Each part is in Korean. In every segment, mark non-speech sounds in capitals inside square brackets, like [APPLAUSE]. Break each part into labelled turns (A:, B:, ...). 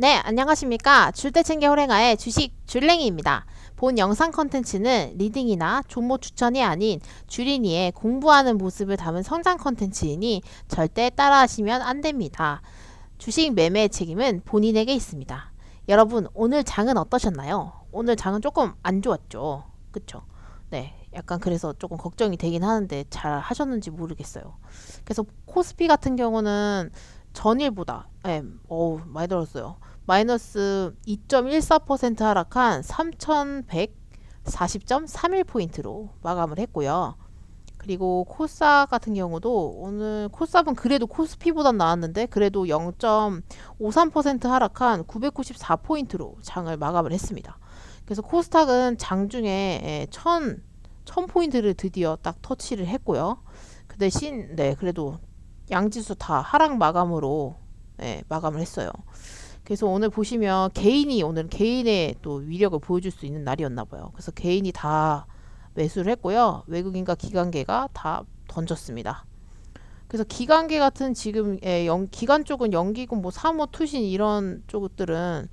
A: 네, 안녕하십니까. 줄대챙겨 호랭아의 주식 줄랭이입니다. 본 영상 컨텐츠는 리딩이나 종목 추천이 아닌 주린이의 공부하는 모습을 담은 성장 컨텐츠이니 절대 따라하시면 안 됩니다. 주식 매매의 책임은 본인에게 있습니다. 여러분, 오늘 장은 어떠셨나요? 오늘 장은 조금 안 좋았죠. 그쵸? 네. 약간 그래서 조금 걱정이 되긴 하는데 잘 하셨는지 모르겠어요. 그래서 코스피 같은 경우는 전일보다 예, 어우 많이 들었어요. 마이너스 2.14% 하락한 3,140.31포인트로 마감을 했고요. 그리고 코스닥 같은 경우도 오늘 코스닥은 그래도 코스피보단 나았는데 그래도 0.53% 하락한 994포인트로 장을 마감을 했습니다. 그래서 코스닥은 장중에 1000 1000포인트를 드디어 딱 터치를 했고요. 그 대신 네 그래도 양지수 다 하락 마감으로 네, 마감을 했어요. 그래서 오늘 보시면 개인이 오늘 개인의 또 위력을 보여줄 수 있는 날이었나 봐요. 그래서 개인이 다 매수를 했고요. 외국인과 기관계가 다 던졌습니다. 그래서 기관계 같은 지금 예, 연, 기관 쪽은 연기금 뭐 사모 투신 이런 쪽들은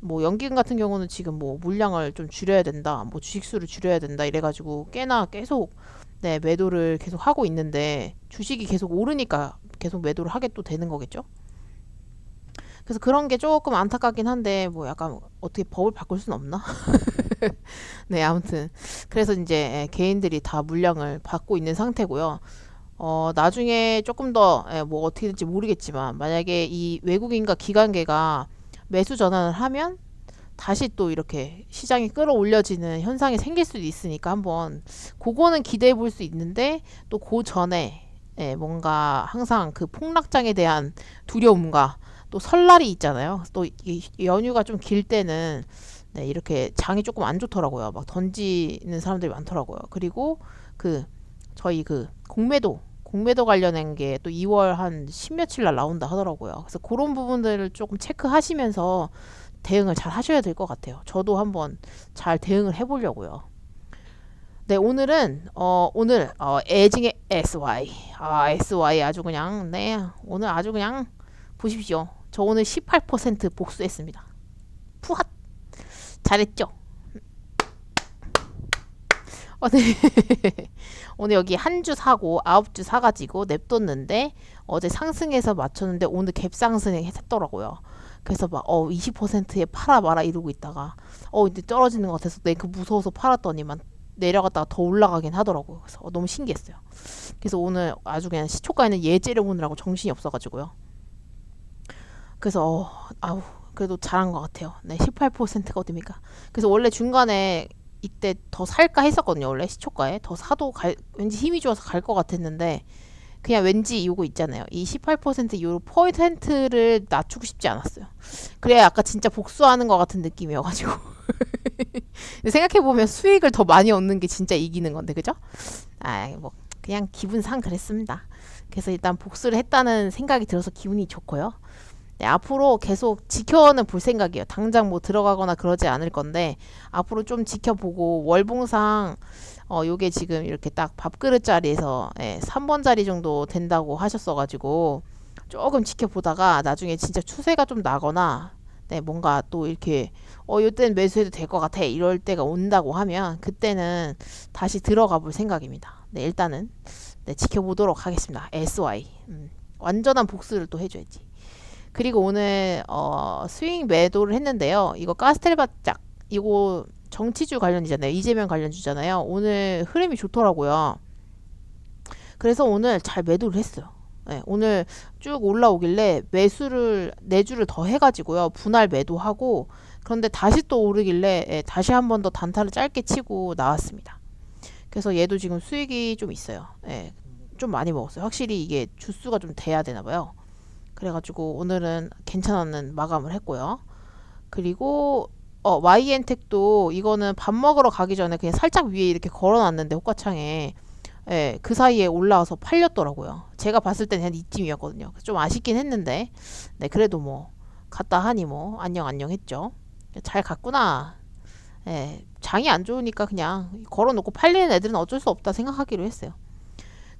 A: 뭐 연기금 같은 경우는 지금 뭐 물량을 좀 줄여야 된다, 뭐 주식 수를 줄여야 된다 이래 가지고 꽤나 계속 네 매도를 계속 하고 있는데 주식이 계속 오르니까 계속 매도를 하게 또 되는 거겠죠. 그래서 그런 게 조금 안타깝긴 한데 뭐 약간 어떻게 법을 바꿀 수는 없나? [LAUGHS] 네 아무튼 그래서 이제 예, 개인들이 다 물량을 받고 있는 상태고요. 어 나중에 조금 더뭐 예, 어떻게 될지 모르겠지만 만약에 이 외국인과 기관계가 매수 전환을 하면 다시 또 이렇게 시장이 끌어올려지는 현상이 생길 수도 있으니까 한번 그거는 기대해 볼 수 있는데 또 그 전에 예, 뭔가 항상 그 폭락장에 대한 두려움과 또 설날이 있잖아요. 또 연휴가 좀 길 때는 네, 이렇게 장이 조금 안 좋더라고요. 막 던지는 사람들이 많더라고요. 그리고 그 저희 그 공매도 공매도 관련한 게또 2월 한 10며칠 날 나온다 하더라고요. 그래서 그런 부분들을 조금 체크하시면서 대응을 잘 하셔야 될 것 같아요. 저도 한번 잘 대응을 해보려고요. 네, 오늘은 어 오늘 어 애징의 SY 아 SY 아주 그냥 네 오늘 아주 그냥 보십시오. 저 오늘 18% 복수했습니다. 푸핫 잘했죠? 어, 네. [LAUGHS] 오늘 여기 한 주 사고 아홉 주 사가지고 냅뒀는데 어제 상승해서 맞췄는데 오늘 갭 상승했더라고요. 그래서 막 어 20%에 팔아 마라 이러고 있다가 어 이제 떨어지는 것 같아서 내 그 무서워서 팔았더니만 내려갔다가 더 올라가긴 하더라고요. 그래서 어, 너무 신기했어요. 그래서 오늘 아주 그냥 시초가에는 얘 째려보느라고 정신이 없어가지고요. 그래서 어, 아우 그래도 잘한 것 같아요. 네, 18%가 어딥니까? 그래서 원래 중간에 이때 더 살까 했었거든요. 원래 시초가에 더 사도 갈, 왠지 힘이 좋아서 갈 것 같았는데 그냥 왠지 이거 있잖아요. 이 18%요 퍼센트를 낮추고 싶지 않았어요. 그래야 아까 진짜 복수하는 것 같은 느낌이어가지고 [LAUGHS] 생각해 보면 수익을 더 많이 얻는 게 진짜 이기는 건데 그죠? 아뭐 그냥 기분상 그랬습니다. 그래서 일단 복수를 했다는 생각이 들어서 기분이 좋고요. 네, 앞으로 계속 지켜는 볼 생각이에요. 당장 뭐 들어가거나 그러지 않을 건데 앞으로 좀 지켜보고 월봉상 어 요게 지금 이렇게 딱 밥그릇 자리에서 예, 3번 자리 정도 된다고 하셨어 가지고 조금 지켜보다가 나중에 진짜 추세가 좀 나거나 네, 뭔가 또 이렇게 어 요때는 매수해도 될 것 같아 이럴 때가 온다고 하면 그때는 다시 들어가 볼 생각입니다. 네, 일단은 네, 지켜보도록 하겠습니다. SY 음, 완전한 복수를 또 해줘야지. 그리고 오늘 어, 스윙 매도를 했는데요. 이거 가스텔바짝 이거 정치주 관련이잖아요. 이재명 관련주잖아요. 오늘 흐름이 좋더라고요. 그래서 오늘 잘 매도를 했어요. 네, 오늘 쭉 올라오길래 매수를 네 주를 더 해가지고요 분할 매도하고 그런데 다시 또 오르길래 예, 다시 한 번 더 단타를 짧게 치고 나왔습니다. 그래서 얘도 지금 수익이 좀 있어요. 예, 좀 많이 먹었어요. 확실히 이게 주수가 좀 돼야 되나 봐요. 그래가지고 오늘은 괜찮은 마감을 했고요. 그리고 어, YN택도 이거는 밥 먹으러 가기 전에 그냥 살짝 위에 이렇게 걸어놨는데 호가창에 예, 그 사이에 올라와서 팔렸더라고요. 제가 봤을 때는 한 이쯤이었거든요. 좀 아쉽긴 했는데 네 그래도 뭐 갔다 하니 뭐 안녕 안녕 했죠. 잘 갔구나. 예, 장이 안 좋으니까 그냥 걸어놓고 팔리는 애들은 어쩔 수 없다 생각하기로 했어요.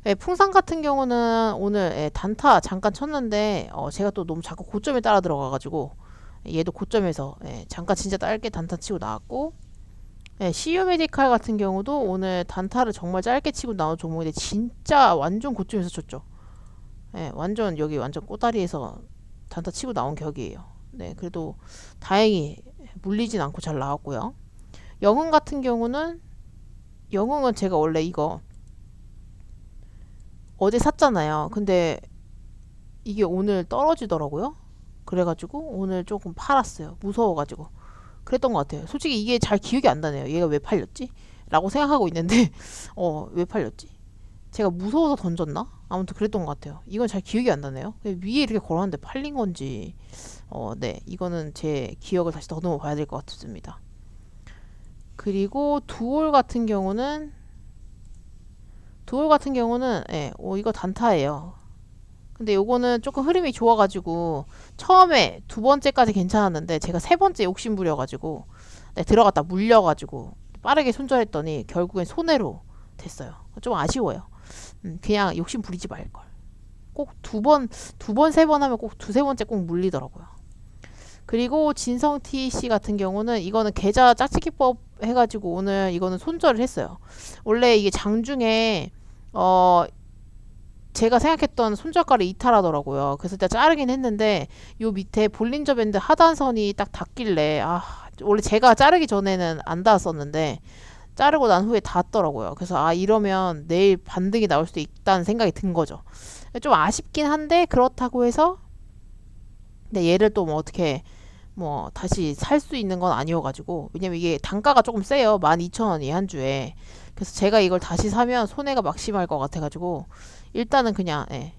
A: 예, 풍산 같은 경우는 오늘 예, 단타 잠깐 쳤는데 어, 제가 또 너무 자꾸 고점에 따라 들어가가지고 얘도 고점에서 예, 잠깐 진짜 짧게 단타 치고 나왔고 예, CU 메디칼 같은 경우도 오늘 단타를 정말 짧게 치고 나온 종목인데 진짜 완전 고점에서 쳤죠. 예, 완전 여기 완전 꼬다리에서 단타 치고 나온 격이에요. 네, 그래도 다행히 물리진 않고 잘 나왔고요. 영흥 같은 경우는 영흥은 제가 원래 이거 어제 샀잖아요. 근데 이게 오늘 떨어지더라고요. 그래가지고 오늘 조금 팔았어요. 무서워가지고. 그랬던 것 같아요. 솔직히 이게 잘 기억이 안 나네요. 얘가 왜 팔렸지? 라고 생각하고 있는데, [LAUGHS] 어, 왜 팔렸지? 제가 무서워서 던졌나? 아무튼 그랬던 것 같아요. 이건 잘 기억이 안 나네요. 위에 이렇게 걸었는데 팔린 건지, 어, 네. 이거는 제 기억을 다시 더듬어 봐야 될 것 같습니다. 그리고 두올 같은 경우는, 두올 같은 경우는, 예, 어, 이거 단타예요. 근데 요거는 조금 흐름이 좋아가지고 처음에 두 번째까지 괜찮았는데 제가 세 번째 욕심 부려가지고 네, 들어갔다 물려가지고 빠르게 손절했더니 결국엔 손해로 됐어요. 좀 아쉬워요. 음, 그냥 욕심 부리지 말걸. 꼭 두 번, 두 번, 세 번 하면 꼭 두세 번째 꼭 물리더라고요. 그리고 진성 TC 같은 경우는 이거는 계좌 짝짓기법 해가지고 오늘 이거는 손절을 했어요. 원래 이게 장중에 어 제가 생각했던 손절가를 이탈하더라고요. 그래서 일단 자르긴 했는데 요 밑에 볼린저 밴드 하단선이 딱 닿길래 아 원래 제가 자르기 전에는 안 닿았었는데 자르고 난 후에 닿았더라고요. 그래서 아 이러면 내일 반등이 나올 수도 있다는 생각이 든 거죠. 좀 아쉽긴 한데 그렇다고 해서 근데 얘를 또 뭐 어떻게 뭐 다시 살 수 있는 건 아니어가지고 왜냐면 이게 단가가 조금 세요 12,000원이 한 주에 그래서 제가 이걸 다시 사면 손해가 막심할 것 같아가지고 일단은 그냥 예,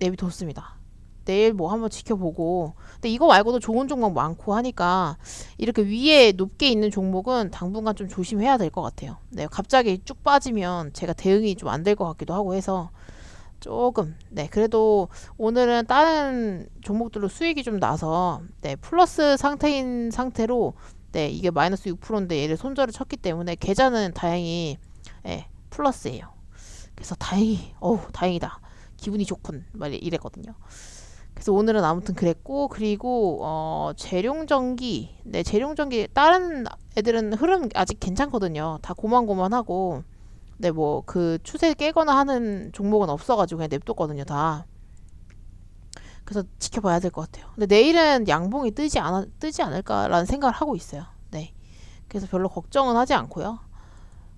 A: 내비뒀습니다. 내일 뭐 한번 지켜보고 근데 이거 말고도 좋은 종목 많고 하니까 이렇게 위에 높게 있는 종목은 당분간 좀 조심해야 될 것 같아요. 네, 갑자기 쭉 빠지면 제가 대응이 좀 안 될 것 같기도 하고 해서 조금 네 그래도 오늘은 다른 종목들로 수익이 좀 나서 네 플러스 상태인 상태로 네 이게 마이너스 6%인데 얘를 손절을 쳤기 때문에 계좌는 다행히 네, 플러스예요. 그래서 다행히 어우 다행이다 기분이 좋군 말 이랬거든요. 그래서 오늘은 아무튼 그랬고 그리고 어 재룡전기 네 재룡전기 다른 애들은 흐름 아직 괜찮거든요. 다 고만고만하고 네뭐그 추세 깨거나 하는 종목은 없어가지고 그냥 냅뒀거든요 다. 그래서 지켜봐야 될 것 같아요. 근데 내일은 양봉이 뜨지 않아 뜨지 않을까라는 생각을 하고 있어요. 네. 그래서 별로 걱정은 하지 않고요.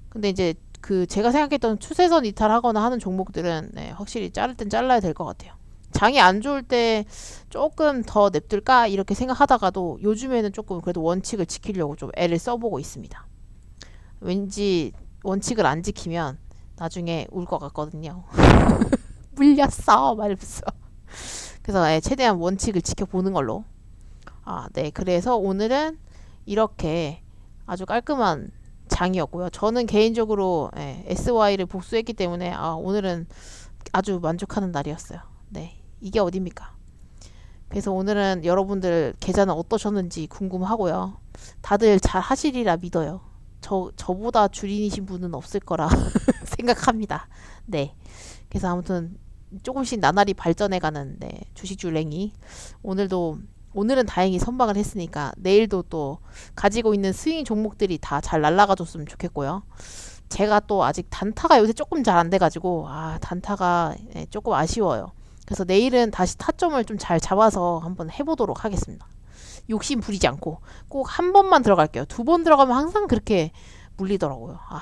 A: 근데 이제 그 제가 생각했던 추세선 이탈하거나 하는 종목들은 네, 확실히 자를 땐 잘라야 될 것 같아요. 장이 안 좋을 때 조금 더 냅둘까 이렇게 생각하다가도 요즘에는 조금 그래도 원칙을 지키려고 좀 애를 써보고 있습니다. 왠지 원칙을 안 지키면 나중에 울 것 같거든요. [LAUGHS] 물렸어 말면서. 그래서 예, 최대한 원칙을 지켜보는 걸로. 아, 네. 그래서 오늘은 이렇게 아주 깔끔한 장이었고요. 저는 개인적으로 예, SY를 복수했기 때문에 아, 오늘은 아주 만족하는 날이었어요. 네, 이게 어딥니까? 그래서 오늘은 여러분들 계좌는 어떠셨는지 궁금하고요. 다들 잘 하시리라 믿어요. 저 저보다 주린이신 분은 없을 거라 [LAUGHS] 생각합니다. 네. 그래서 아무튼 조금씩 나날이 발전해 가는 네, 주식 줄랭이 오늘도 오늘은 다행히 선방을 했으니까 내일도 또 가지고 있는 스윙 종목들이 다 잘 날아가 줬으면 좋겠고요. 제가 또 아직 단타가 요새 조금 잘 안 돼가지고 아 단타가 예, 조금 아쉬워요. 그래서 내일은 다시 타점을 좀 잘 잡아서 한번 해보도록 하겠습니다. 욕심 부리지 않고 꼭 한 번만 들어갈게요. 두 번 들어가면 항상 그렇게 물리더라고요. 아,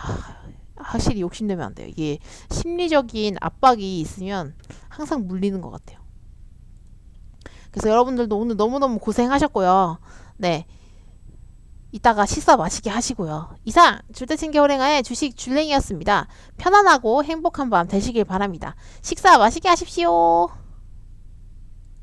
A: 확실히 욕심내면 안 돼요. 이게 심리적인 압박이 있으면 항상 물리는 것 같아요. 그래서 여러분들도 오늘 너무너무 고생하셨고요. 네. 이따가 식사 맛있게 하시고요. 이상 줄대친 겨울행하의 주식 줄랭이였습니다. 편안하고 행복한 밤 되시길 바랍니다. 식사 맛있게 하십시오.